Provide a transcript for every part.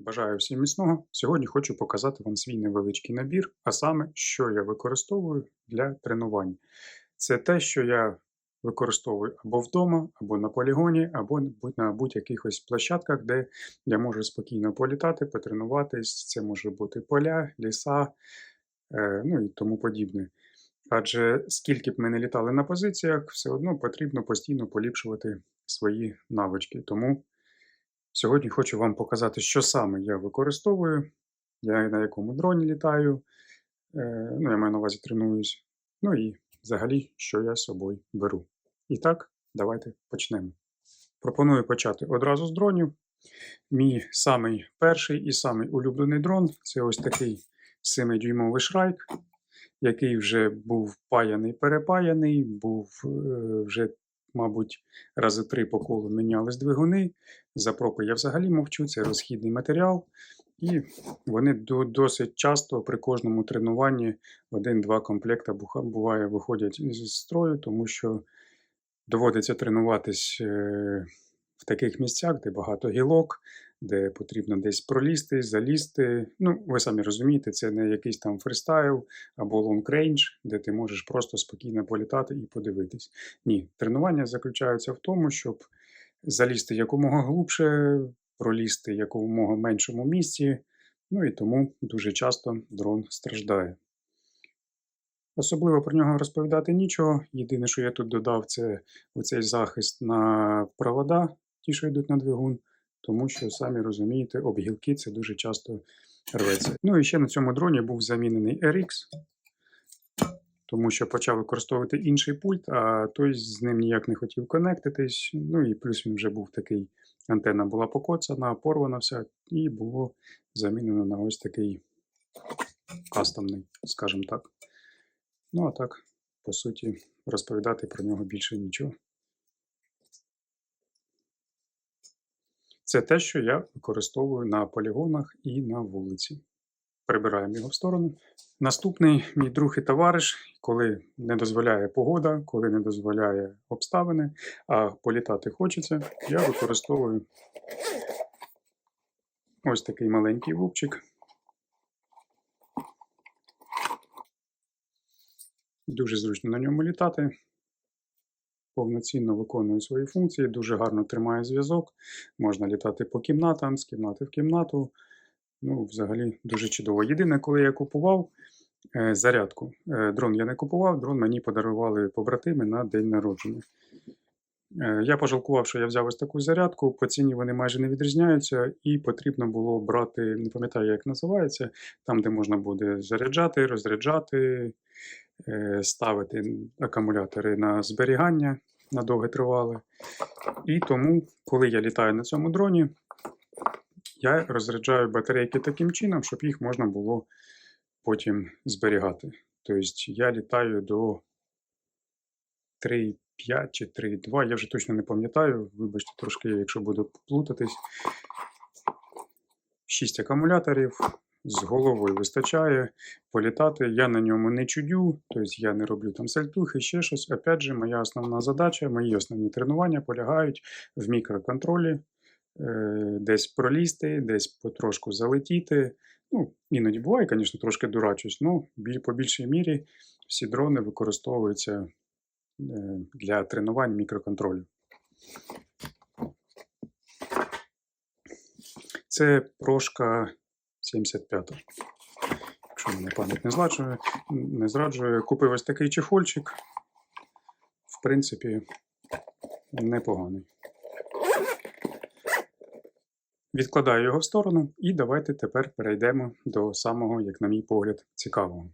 Бажаю всім міцного. Сьогодні хочу показати вам свій невеличкий набір, а саме, що я використовую для тренувань. Це те, що я використовую або вдома, або на полігоні, або на будь-якихось площадках, де я можу спокійно політати, потренуватись. Це може бути поля, ліса, е, ну і тому подібне. Адже скільки б ми не літали на позиціях, все одно потрібно постійно поліпшувати свої навички. Тому Сьогодні хочу вам показати, що саме я використовую, я на якому дроні літаю, е, ну, я маю на увазі тренуюсь, ну і взагалі, що я з собою беру. І так, давайте почнемо. Пропоную почати одразу з дронів. Мій самий перший і самий улюблений дрон це ось такий 7-дюймовий шрайк, який вже був паяний, перепаяний, був е, вже, мабуть, рази три по колу мінялись двигуни. За пропи я взагалі мовчу, це розхідний матеріал. І вони досить часто при кожному тренуванні один-два комплекта буває виходять із строю, тому що доводиться тренуватись е, в таких місцях, де багато гілок, де потрібно десь пролізти, залізти. Ну, ви самі розумієте, це не якийсь там фристайл або лонг-рейндж, де ти можеш просто спокійно політати і подивитись. Ні, тренування заключаються в тому, щоб залізти якомога глубше, пролізти якомога меншому місці, ну і тому дуже часто дрон страждає. Особливо про нього розповідати нічого. Єдине, що я тут додав, це оцей захист на провода, ті, що йдуть на двигун, тому що, самі розумієте, об гілки це дуже часто рветься. Ну і ще на цьому дроні був замінений RX, тому що почав використовувати інший пульт, а той з ним ніяк не хотів конектитись. Ну і плюс він вже був такий, антенна була покоцана, порвана вся, і було замінено на ось такий кастомний, скажімо так. Ну а так, по суті, розповідати про нього більше нічого. Це те, що я використовую на полігонах і на вулиці. Прибираємо його в сторону. Наступний мій друг і товариш, коли не дозволяє погода, коли не дозволяє обставини, а політати хочеться, я використовую ось такий маленький вупчик. Дуже зручно на ньому літати. Повноцінно виконує свої функції, дуже гарно тримає зв'язок. Можна літати по кімнатам, з кімнати в кімнату. Ну, взагалі, дуже чудово. Єдине, коли я купував е, зарядку. Е, дрон я не купував, дрон мені подарували побратими на день народження. Е, я пожалкував, що я взяв ось таку зарядку. По ціні вони майже не відрізняються, і потрібно було брати, не пам'ятаю, як називається, там, де можна буде заряджати, розряджати, е, ставити акумулятори на зберігання на довге тривале. І тому, коли я літаю на цьому дроні, я розряджаю батарейки таким чином, щоб їх можна було потім зберігати. Тобто я літаю до 3,5 чи 3,2, я вже точно не пам'ятаю. Вибачте, трошки, якщо буду плутатись. 6 акумуляторів. З головою вистачає політати. Я на ньому не чудю, тобто я не роблю там сальтухи, ще щось. Опять же, моя основна задача, мої основні тренування полягають в мікроконтролі, е, десь пролізти, десь потрошку залетіти. Ну, іноді буває, звісно, трошки дурачусь, але по більшій мірі всі дрони використовуються для тренувань мікроконтролю. Це прошка 75. Якщо мене пам'ять не зраджує, не зраджує. Купив ось такий чехольчик. В принципі, непоганий. Відкладаю його в сторону, і давайте тепер перейдемо до самого, як на мій погляд, цікавого.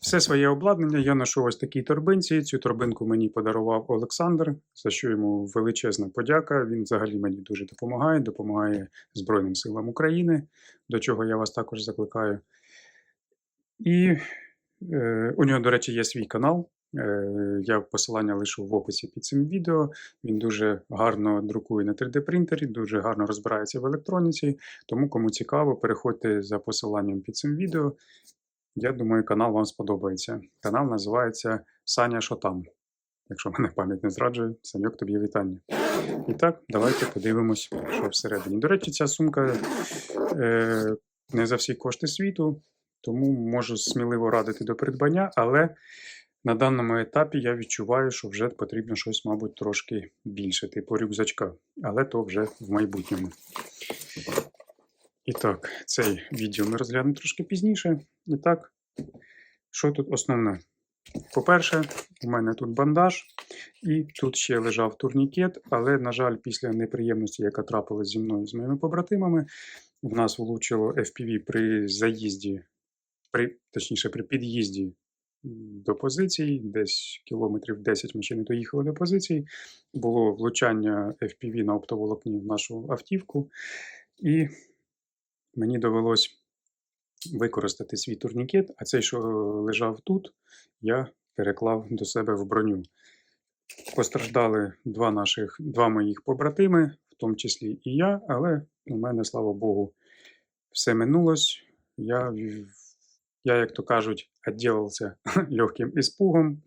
Все своє обладнання я ношу ось такій торбинці. Цю торбинку мені подарував Олександр, за що йому величезна подяка. Він взагалі мені дуже допомагає, допомагає Збройним силам України, до чого я вас також закликаю. І е, у нього, до речі, є свій канал. Е, я посилання лишу в описі під цим відео. Він дуже гарно друкує на 3D-принтері, дуже гарно розбирається в електроніці. Тому, кому цікаво, переходьте за посиланням під цим відео. Я думаю, канал вам сподобається. Канал називається Саня Шотам. Якщо мене пам'ять не зраджує, Саньок, тобі вітання. І так, давайте подивимось, що всередині. До речі, ця сумка Е, не за всі кошти світу, тому можу сміливо радити до придбання, але на даному етапі я відчуваю, що вже потрібно щось, мабуть, трошки більше, типу рюкзачка, але то вже в майбутньому. І так, цей відділ ми розглянемо трошки пізніше. І так, що тут основне? По-перше, у мене тут бандаж, і тут ще лежав турнікет, але, на жаль, після неприємності, яка трапилась зі мною з моїми побратимами, в нас влучило FPV при заїзді, при, точніше, при під'їзді до позицій, десь кілометрів 10 ми ще не доїхали до позицій. Було влучання FPV на оптоволокні в нашу автівку, і мені довелось використати свій турнікет, а цей, що лежав тут, я переклав до себе в броню. Постраждали два наших, два моїх побратими, в тому числі і я, але у мене, слава Богу, все минулось. Я, я як то кажуть, відділився легким іспугом,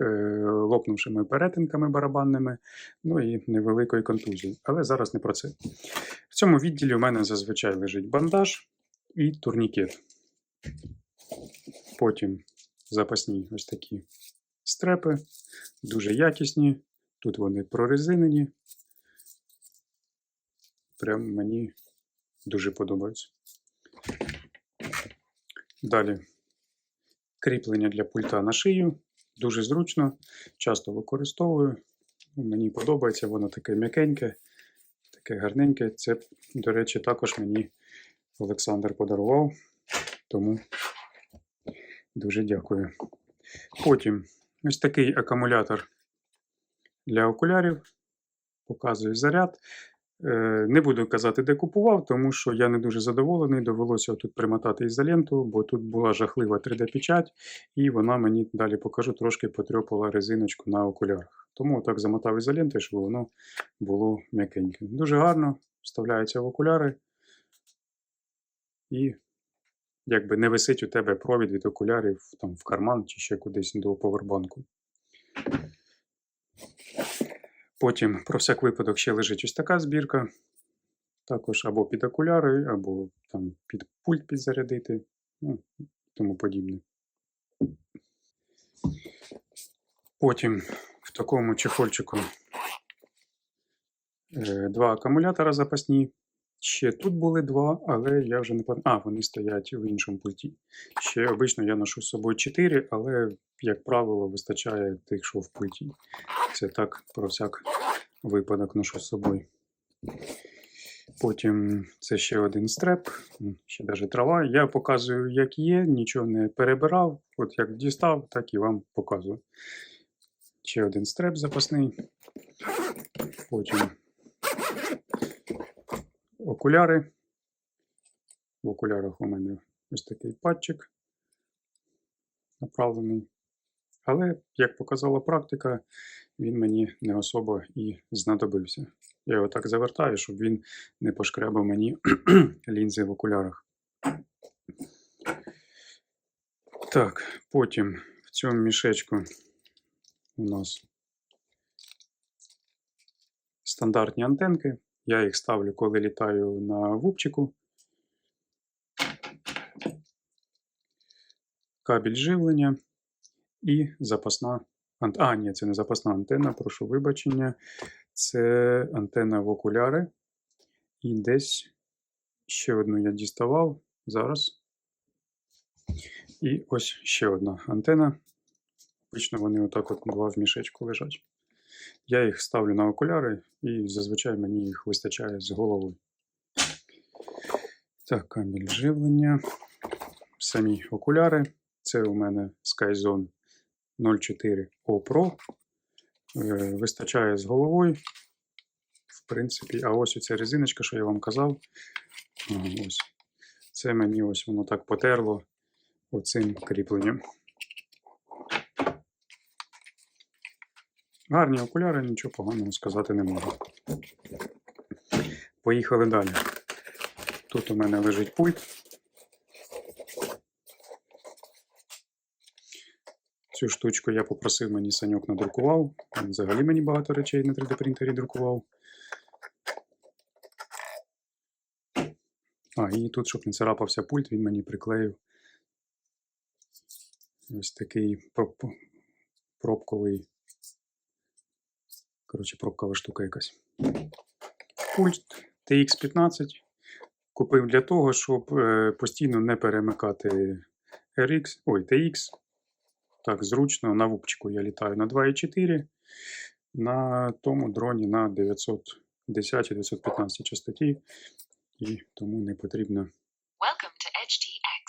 лопнувшими перетинками барабанними, ну і невеликою контузією. Але зараз не про це. В цьому відділі у мене зазвичай лежить бандаж і турнікет. Потім запасні ось такі стрепи, дуже якісні. Тут вони прорезинені. Прям мені дуже подобаються. Далі кріплення для пульта на шию. Дуже зручно, часто використовую. Мені подобається, воно таке м'якеньке, таке гарненьке. Це, до речі, також мені Олександр подарував. Тому дуже дякую. Потім ось такий акумулятор для окулярів. Показую заряд. Е, Не буду казати, де купував, тому що я не дуже задоволений. Довелося тут примотати ізоленту, бо тут була жахлива 3D-печать, і вона мені далі покажу, трошки потрьопала резиночку на окулярах. Тому так замотав ізолентою, щоб воно було м'якеньке. Дуже гарно вставляється в окуляри. І якби не висить у тебе провід від окулярів там, в карман чи ще кудись до повербанку. Потім, про всяк випадок, ще лежить ось така збірка. Також або під окуляри, або там під пульт підзарядити, ну, тому подібне. Потім в такому чехольчику е, два акумулятора запасні. Ще тут були два, але я вже не пам'ятаю. А, вони стоять в іншому пульті. Ще обично я ношу з собою 4, але, як правило, вистачає тих, що в пульті. Це так про всяк випадок ношу з собою. Потім це ще один стреп, ще навіть трава. Я показую, як є, нічого не перебирав. От як дістав, так і вам показую. Ще один стреп запасний. Потім окуляри. В окулярах у мене ось такий патчик направлений. Але, як показала практика, він мені не особо і знадобився. Я його так завертаю, щоб він не пошкрябав мені лінзи в окулярах. Так, потім в цьому мішечку у нас стандартні антенки. Я їх ставлю, коли літаю на вупчику. Кабель живлення і запасна. А, ні, це не запасна антенна, прошу вибачення. Це антенна в окуляри. І десь ще одну я діставав зараз. І ось ще одна антенна. Обично вони отак от два в мішечку лежать. Я їх ставлю на окуляри, і зазвичай мені їх вистачає з головою. Так, камінь живлення. Самі окуляри. Це у мене Skyzone 04 O Pro. Е, Вистачає з головою. В принципі, а ось оця резиночка, що я вам казав. Ось. Це мені ось воно так потерло оцим кріпленням. Гарні окуляри, нічого поганого сказати не можу. Поїхали далі. Тут у мене лежить пульт. Цю штучку я попросив мені Саньок надрукував. Він взагалі мені багато речей на 3D принтері друкував. А, і тут, щоб не царапався пульт, він мені приклеїв ось такий пробковий. Коротше, пробкова штука якась. Пульт TX15 купив для того, щоб е, постійно не перемикати RX, ой, TX. Так, зручно. На вупчику я літаю на 2,4, на тому дроні на 910-915 частоті, і тому не потрібно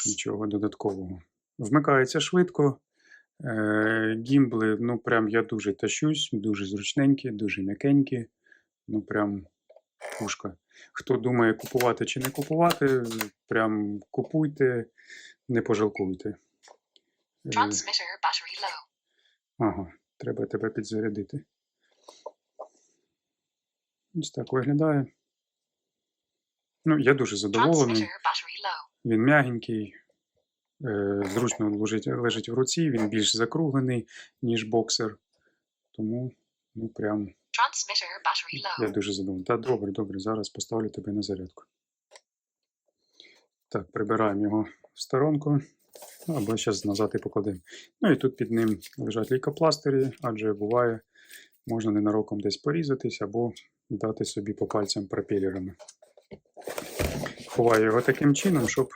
нічого додаткового. Вмикається швидко. Е, гімбли, ну прям я дуже тащусь, дуже зручненькі, дуже м'якенькі. Ну прям пушка. Хто думає купувати чи не купувати, прям купуйте, не пожалкуйте. Transmitter battery low. Ага, треба тебе підзарядити. Ось так виглядає. Ну, я дуже задоволений. Він м'ягенький, е, зручно лежить, лежить в руці, він більш закруглений, ніж боксер. Тому, ну прям, я дуже задоволений. Та добре, добре, зараз поставлю тебе на зарядку. Так, прибираємо його в сторонку. Ну, або зараз назад і покладемо. Ну і тут під ним лежать лейкопластирі, адже буває, можна ненароком десь порізатись або дати собі по пальцям пропелерами. Ховаю його таким чином, щоб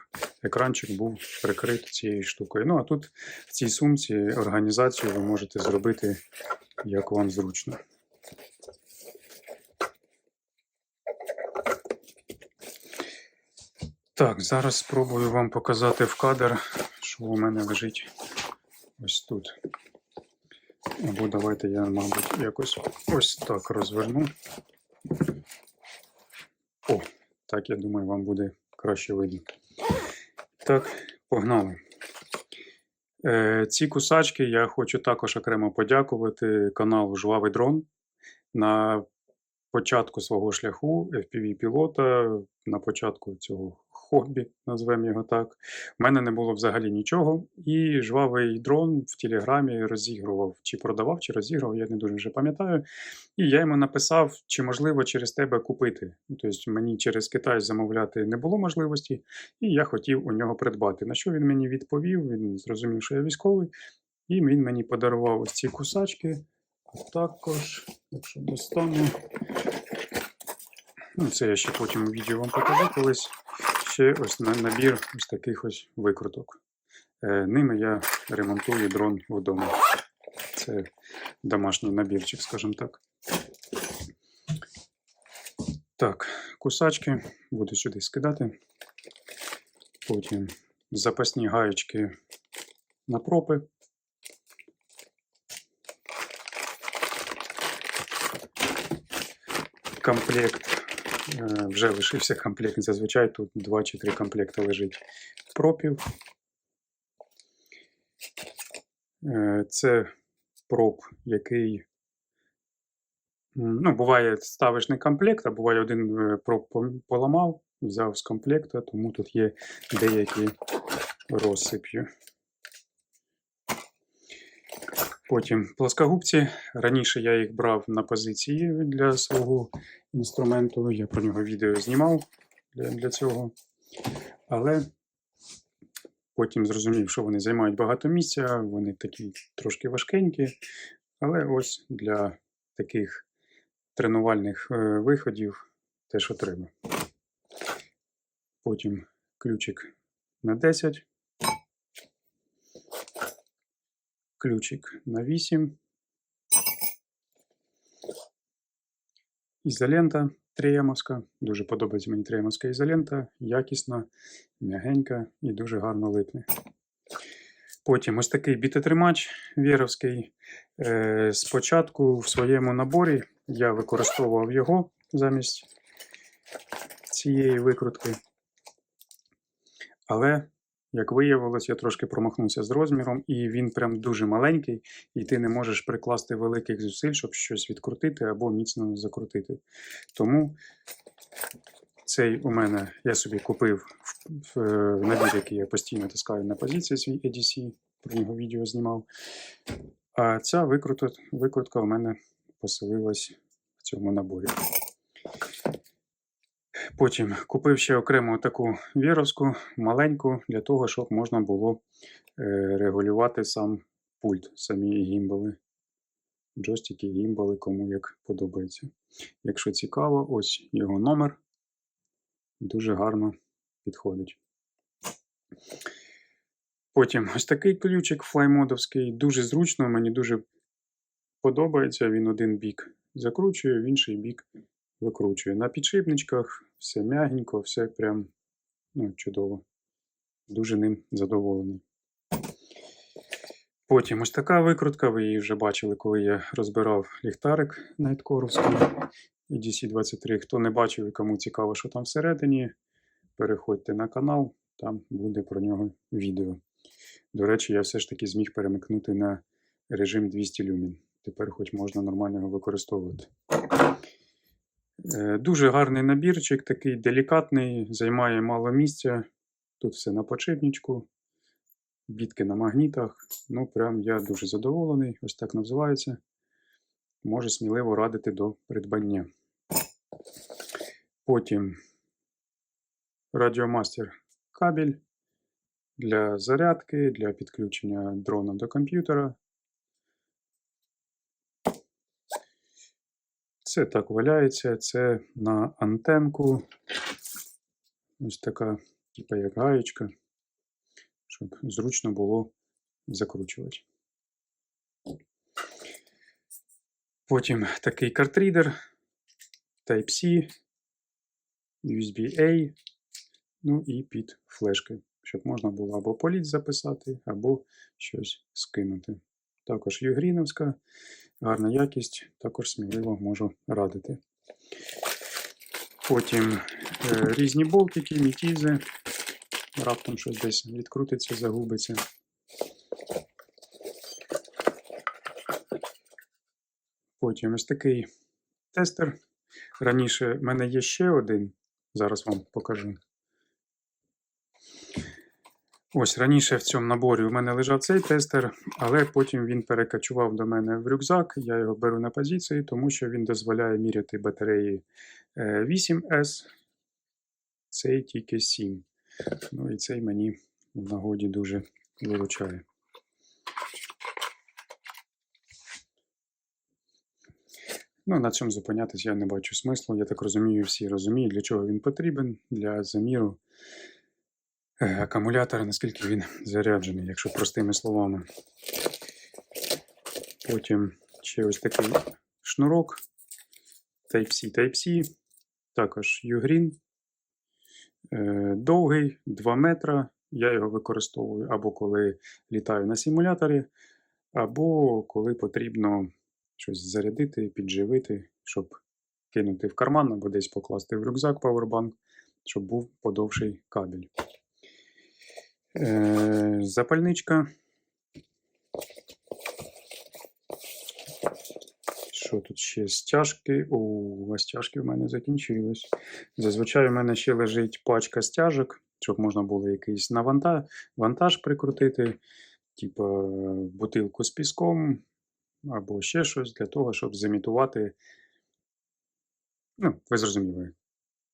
екранчик був прикритий цією штукою. Ну а тут в цій сумці організацію ви можете зробити як вам зручно. Так, зараз спробую вам показати в кадр, що у мене лежить ось тут. Або давайте я, мабуть, якось ось так розверну. О, так, я думаю, вам буде краще видно. Так, погнали. Е, ці кусачки я хочу також окремо подякувати каналу Жвавий дрон. На початку свого шляху FPV-пілота, на початку цього хобі, назвемо його так, у мене не було взагалі нічого. І жвавий дрон в Телеграмі розігрував, чи продавав, чи розігрував, я не дуже вже пам'ятаю. І я йому написав, чи можливо через тебе купити. Ну, Тобто мені через Китай замовляти не було можливості, і я хотів у нього придбати. На що він мені відповів? Він зрозумів, що я військовий, і він мені подарував ось ці кусачки. Також, якщо достану. Ну, це я ще потім у відео вам покажу колись. Ще ось набір ось таких ось викруток. Е, ними я ремонтую дрон вдома. Це домашній набірчик, скажімо так. Так, кусачки буду сюди скидати. Потім запасні гаєчки на пропи. Комплект. Е, Вже лишився комплект. Зазвичай тут 2 чи 3 комплекти лежить пропів. Е, Це проб, який. Ну, буває, ставиш не комплект, а буває один е, проб поламав, взяв з комплекта, тому тут є деякі розсип'ю. Потім плоскогубці. Раніше я їх брав на позиції для свого інструменту. Я про нього відео знімав для, для цього. Але потім зрозумів, що вони займають багато місця, вони такі трошки важкенькі. Але ось для таких тренувальних е, виходів те, що треба. Потім ключик на 10. Ключик на 8. Ізолента триємовська. Дуже подобається мені триємовська ізолента. Якісна, м'ягенька і дуже гарно липне. Потім ось такий бітотримач вєровський. Е, спочатку в своєму наборі я використовував його замість цієї викрутки. Але, як виявилось, я трошки промахнувся з розміром, і він прям дуже маленький, і ти не можеш прикласти великих зусиль, щоб щось відкрутити або міцно закрутити. Тому цей у мене я собі купив в, в набір, який я постійно таскаю на позиції свій EDC, про нього відео знімав. А ця викрутка, викрутка у мене поселилась в цьому наборі. Потім купив ще окремо таку віровську, маленьку, для того, щоб можна було е, регулювати сам пульт, самі гімбали. Джойстики, гімбали, кому як подобається. Якщо цікаво, ось його номер. Дуже гарно підходить. Потім ось такий ключик флаймодовський, дуже зручно, мені дуже подобається. Він один бік закручує, в інший бік викручує. На підшипничках все м'ягенько, все прям ну, чудово. Дуже ним задоволений. Потім ось така викрутка, ви її вже бачили, коли я розбирав ліхтарик Найткоровський EDC23. Хто не бачив і кому цікаво, що там всередині, переходьте на канал, там буде про нього відео. До речі, я все ж таки зміг перемикнути на режим 200 люмін. Тепер хоч можна нормально його використовувати. Е, Дуже гарний набірчик, такий делікатний, займає мало місця. Тут все на подшипничку, бітки на магнітах. Ну, прям я дуже задоволений, ось так називається. Можу сміливо радити до придбання. Потім радіомастер кабель для зарядки, для підключення дрона до комп'ютера. Це так валяється, це на антенку. Ось така, типа як гаєчка, щоб зручно було закручувати. Потім такий картрідер Type-C, USB-A, ну і під флешки, щоб можна було або політ записати, або щось скинути. Також югріновська, гарна якість, також сміливо можу радити. Потім е, різні болтики, мітізи. Раптом щось десь відкрутиться, загубиться. Потім ось такий тестер. Раніше в мене є ще один. Зараз вам покажу. Ось раніше в цьому наборі у мене лежав цей тестер, але потім він перекочував до мене в рюкзак. Я його беру на позиції, тому що він дозволяє міряти батареї е, 8S, цей тільки 7. Ну і цей мені в нагоді дуже виручає. Ну, на цьому зупинятись я не бачу смислу. Я так розумію, всі розуміють, для чого він потрібен, для заміру е, акумулятора, наскільки він заряджений, якщо простими словами. Потім ще ось такий шнурок Type-C, Type-C, також Ugreen. Е, Довгий 2 метра. Я його використовую або коли літаю на симуляторі, або коли потрібно щось зарядити, підживити, щоб кинути в карман або десь покласти в рюкзак Powerbank, щоб був подовший кабель. Е, запальничка. Що тут ще? Стяжки. О, стяжки в мене закінчились. Зазвичай у мене ще лежить пачка стяжок, щоб можна було якийсь наванта- вантаж прикрутити, типу бутилку з піском або ще щось для того, щоб зімітувати, ну, ви зрозуміли,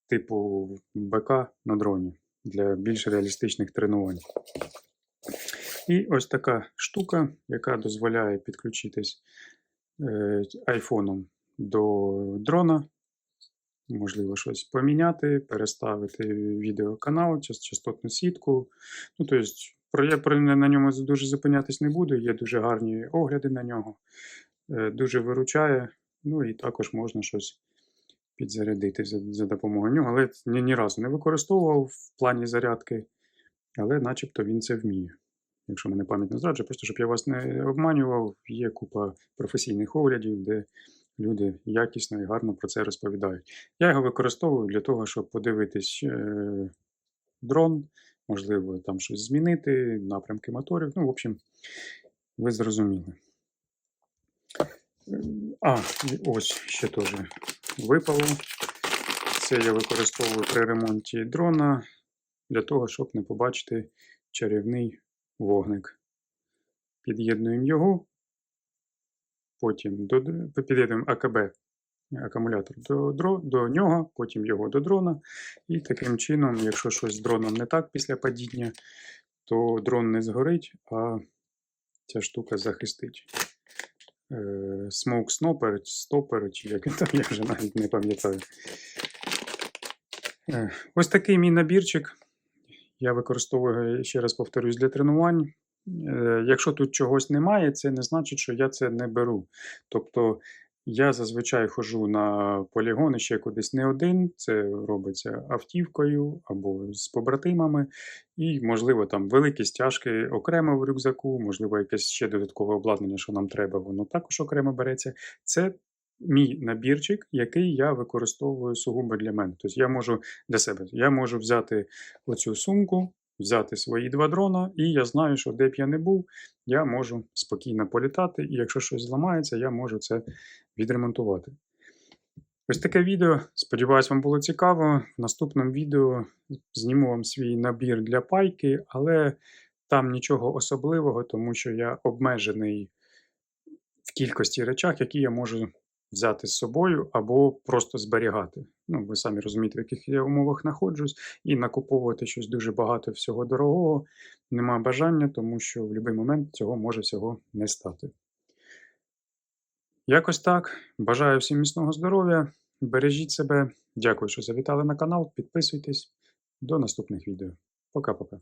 типу БК на дроні для більш реалістичних тренувань. І ось така штука, яка дозволяє підключитись е, айфоном до дрона. Можливо, щось поміняти, переставити відеоканал, частотну сітку. Ну, тобто, я про, на ньому дуже зупинятись не буду, є дуже гарні огляди на нього. Е, дуже виручає. Ну і також можна щось підзарядити за, за допомогою нього. Але ні, ні разу не використовував в плані зарядки, але начебто він це вміє. Якщо мене пам'ять не зраджує, просто щоб я вас не обманював, є купа професійних оглядів, де люди якісно і гарно про це розповідають. Я його використовую для того, щоб подивитись е, дрон, можливо, там щось змінити, напрямки моторів. Ну, в общем, ви зрозуміли. Е, А, ось ще теж випало. Це я використовую при ремонті дрона для того, щоб не побачити чарівний вогник. Під'єднуємо його. Потім до- під'єднуємо АКБ акумулятор до, до нього, потім його до дрона. І таким чином, якщо щось з дроном не так після падіння, то дрон не згорить, а ця штука захистить. Е, Smoke Snopper, Stopper, чи як він там, я вже навіть не пам'ятаю. Е, Ось такий мій набірчик. Я використовую, ще раз повторюсь, для тренувань. Е, Якщо тут чогось немає, це не значить, що я це не беру. Тобто я зазвичай ходжу на полігони ще кудись не один. Це робиться автівкою або з побратимами. І, можливо, там великі стяжки окремо в рюкзаку, можливо, якесь ще додаткове обладнання, що нам треба, воно також окремо береться. Це мій набірчик, який я використовую сугубо для мене. Тобто я можу для себе я можу взяти оцю сумку, взяти свої два дрона, і я знаю, що де б я не був, я можу спокійно політати, і якщо щось зламається, я можу це відремонтувати. Ось таке відео. Сподіваюсь, вам було цікаво. В наступному відео зніму вам свій набір для пайки, але там нічого особливого, тому що я обмежений в кількості речах, які я можу взяти з собою або просто зберігати. Ну, ви самі розумієте, в яких я умовах знаходжусь, і накуповувати щось дуже багато всього дорогого нема бажання, тому що в будь-який момент цього може всього не стати. Якось так. Бажаю всім міцного здоров'я. Бережіть себе. Дякую, що завітали на канал. Підписуйтесь. До наступних відео. Пока-пока.